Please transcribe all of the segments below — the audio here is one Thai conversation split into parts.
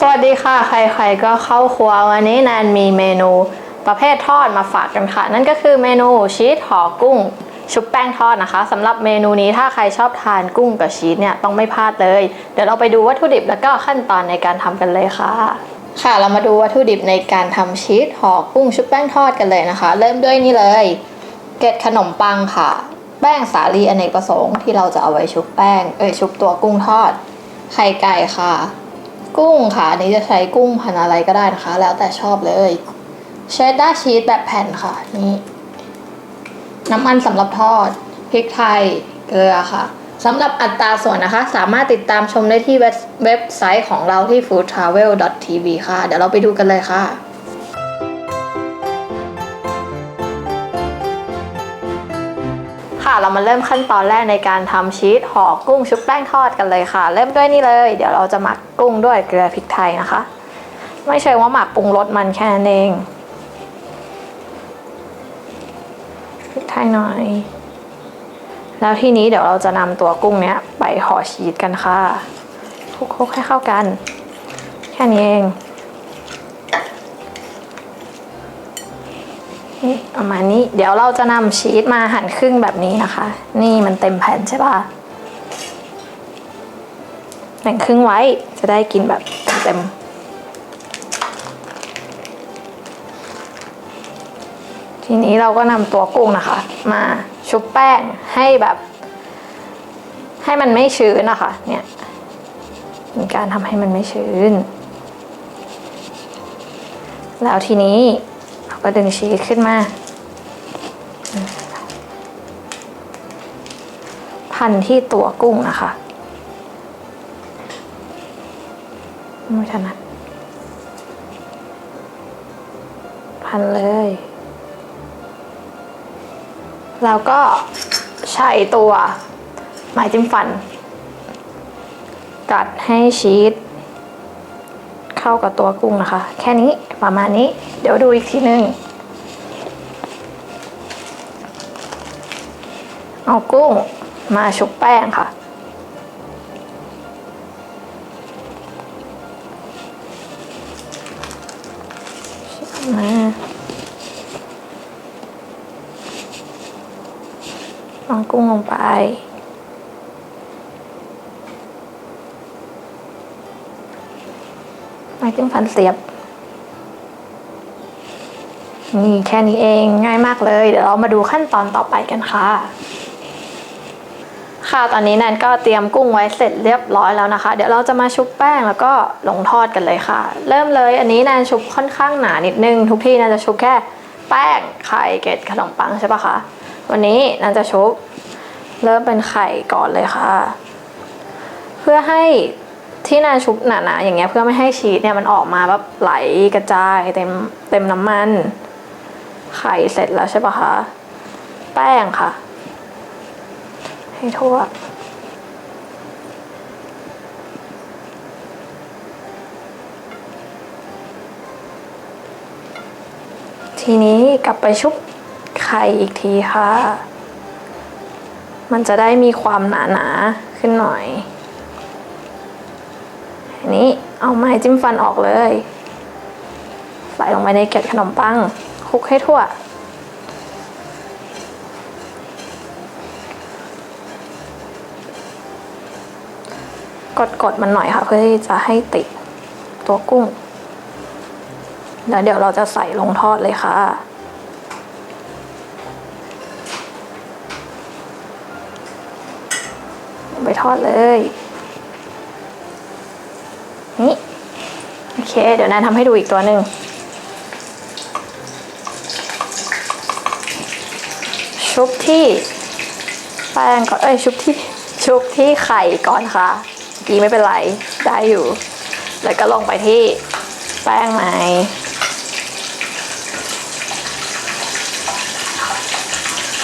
สวัสดีค่ะ ใครๆก็เข้าครัววันนี้แนนมีเมนูประเภททอดมาฝากกันค่ะ นั่นก็คือเมนูชีสห่อกุ้ง ชุบแป้งทอดนะคะสำหรับเมนูนี้ถ้าใครชอบทานกุ้งกับชีสเนี่ยต้องไม่พลาดเลย เดี๋ยวเราไปดูวัตถุดิบแล้วก็ขั้นตอนในการทำกันเลยค่ะ ค่ะเรามาดูวัตถุดิบในการทำชีสห่อกุ้งชุบแป้งทอดกันเลยนะคะ เริ่มด้วยนี่เลย เกล็ดขนมปังค่ะ แป้งสาลีอเนกประสงค์ที่เราจะเอาไว้ชุบแป้งเอ้ยชุบตัวกุ้งทอดไข่ไก่ค่ะ กุ้งค่ะ อันนี้จะใช้กุ้งพันอะไรก็ได้นะคะ แล้วแต่ชอบเลยเชดดาร์ชีสแบบแผ่นค่ะนี่น้ำมันสำหรับทอดพริกไทยเกลือค่ะสำหรับอัตราส่วนนะคะ สามารถติดตามชมได้ที่เว็บไซต์ของเราที่ foodtravel.tv ค่ะ เดี๋ยวเราไปดูกันเลยค่ะ ค่ะ เรามาเริ่มขั้นตอนแรกในการทำชีสห่อกุ้งชุบแป้งทอดกันเลยค่ะ เริ่มด้วยนี่เลย เดี๋ยวเราจะหมักกุ้งด้วยเกลือพริกไทยนะคะ ไม่ใช่ว่าหมักปรุงรสมันแค่นั้นเองพริกไทยหน่อย แล้วทีนี้เดี๋ยวเราจะนำตัวกุ้งเนี้ยไปห่อชีสกันค่ะคลุกๆให้เข้ากัน แค่นี้เอง นี่ประมาณนี้เดี๋ยวเราจะนำชีสมาหั่นครึ่งแบบนี้นะคะ นี่มันเต็มแผ่นใช่ปะแบ่งครึ่งไว้จะได้กินแบบเต็มทีนี้เราก็นำตัวกุ้งนะคะ มาชุบแป้งให้แบบ ให้มันไม่ชื้นนะคะ เนี่ยมีการทำให้มันไม่ชื้น แล้วทีนี้ ก็ดึงชีสขึ้นมา พันที่ตัวกุ้งนะคะไม่ถนัดพันเลย แล้วก็ใช้ตัวไม้จิ้มฟัน กัดให้ชีส เข้ากับตัวกุ้งนะคะ แค่นี้ประมาณนี้ เดี๋ยวดูอีกทีนึงเอากุ้งมาชุบแป้งค่ะมาวางกุ้งลงไป ไม้จิ้มฟันเสียบ นี่แค่นี้เองง่ายมากเลย เดี๋ยวเรามาดูขั้นตอนต่อไปกันค่ะ ค่ะตอนนี้แนนก็เตรียมกุ้งไว้เสร็จเรียบร้อยแล้วนะคะ เดี๋ยวเราจะมาชุบแป้งแล้วก็ลงทอดกันเลยค่ะ เริ่มเลยอันนี้แนนชุบค่อนข้างหนานิดนึง ทุกที่แนนจะชุบแค่แป้งไข่เกล็ดขนมปังใช่ปะคะวันนี้แนนจะชุบเริ่มเป็นไข่ก่อนเลยค่ะ เพื่อให้ ที่แนนชุบหนาๆอย่างเงี้ยเพื่อไม่ให้ชีสเนี่ยมันออกมาแบบไหลกระจายเต็มเต็มน้ำมัน ไข่เสร็จแล้วใช่ปะคะแป้งค่ะ ให้ทั่วทีนี้กลับไปชุบไข่อีกทีค่ะ มันจะได้มีความหนาๆขึ้นหน่อย นี้เอาไม้จิ้มฟันออกเลย ใส่ลงไปในเกล็ดขนมปังคลุกให้ทั่ว กดกดมันหน่อยค่ะ เพื่อที่จะให้ติดตัวกุ้ง แล้วเดี๋ยวเราจะใส่ลงทอดเลยค่ะไปทอดเลย นี่ โอ เค เดี๋ยวแนนทำให้ดูอีกตัวหนึ่งชุบที่แป้งก่อนเอ้ยชุบที่ชุบที่ไข่ก่อนค่ะกีไม่เป็นไรได้อยู่ แล้วก็ลงไปที่แป้งไหม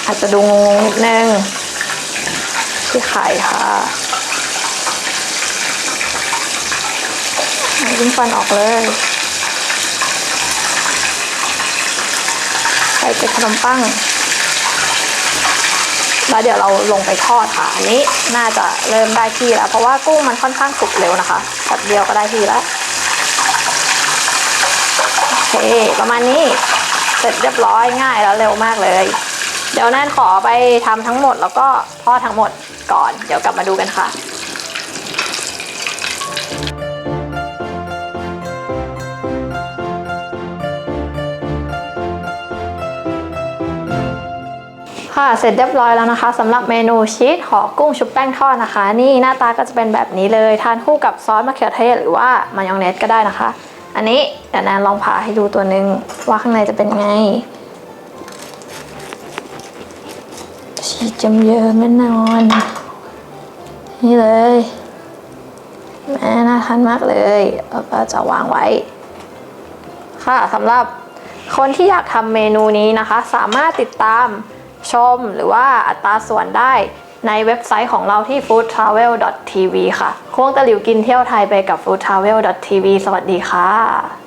อาจจะดูงงนิดนึงที่ไข่ค่ะ ยิ้มฟันออกเลยใส่เกล็ดขนมปังแล้วเดี๋ยวเราลงไปทอดค่ะอันนี้น่าจะเริ่มได้ที่แล้ว เพราะว่ากุ้งมันค่อนข้างสุกเร็วนะคะแบบเดียวก็ได้ที่แล้วเคประมาณนี้เสร็จเรียบร้อยง่ายแล้วเร็วมากเลย เดี๋ยวแนนขอไปทำทั้งหมดแล้วก็ทอดทั้งหมดก่อน เดี๋ยวกลับมาดูกันค่ะ ค่ะเสร็จเรียบร้อยแล้วนะคะสำหรับเมนูชีสห่อกุ้งชุบแป้งทอดนะคะ นี่หน้าตาก็จะเป็นแบบนี้เลย ทานคู่กับซอสมะเขือเทศหรือว่ามายองเนสก็ได้นะคะ อันนี้เดี๋ยวแนนลองผ่าให้ดูตัวหนึ่งว่าข้างในจะเป็นไงชีสจำเยิ้มแน่นอน นี่เลยแม่น่าทานมากเลยแล้วก็จะวางไว้ ค่ะสำหรับคนที่อยากทำเมนูนี้นะคะ สามารถติดตาม ชมหรือว่าอัตราส่วนได้ในเว็บไซต์ของเราที่ foodtravel.tv ค่ะ ควงตะหลิวกินเที่ยวไทยไปกับ foodtravel.tv สวัสดีค่ะ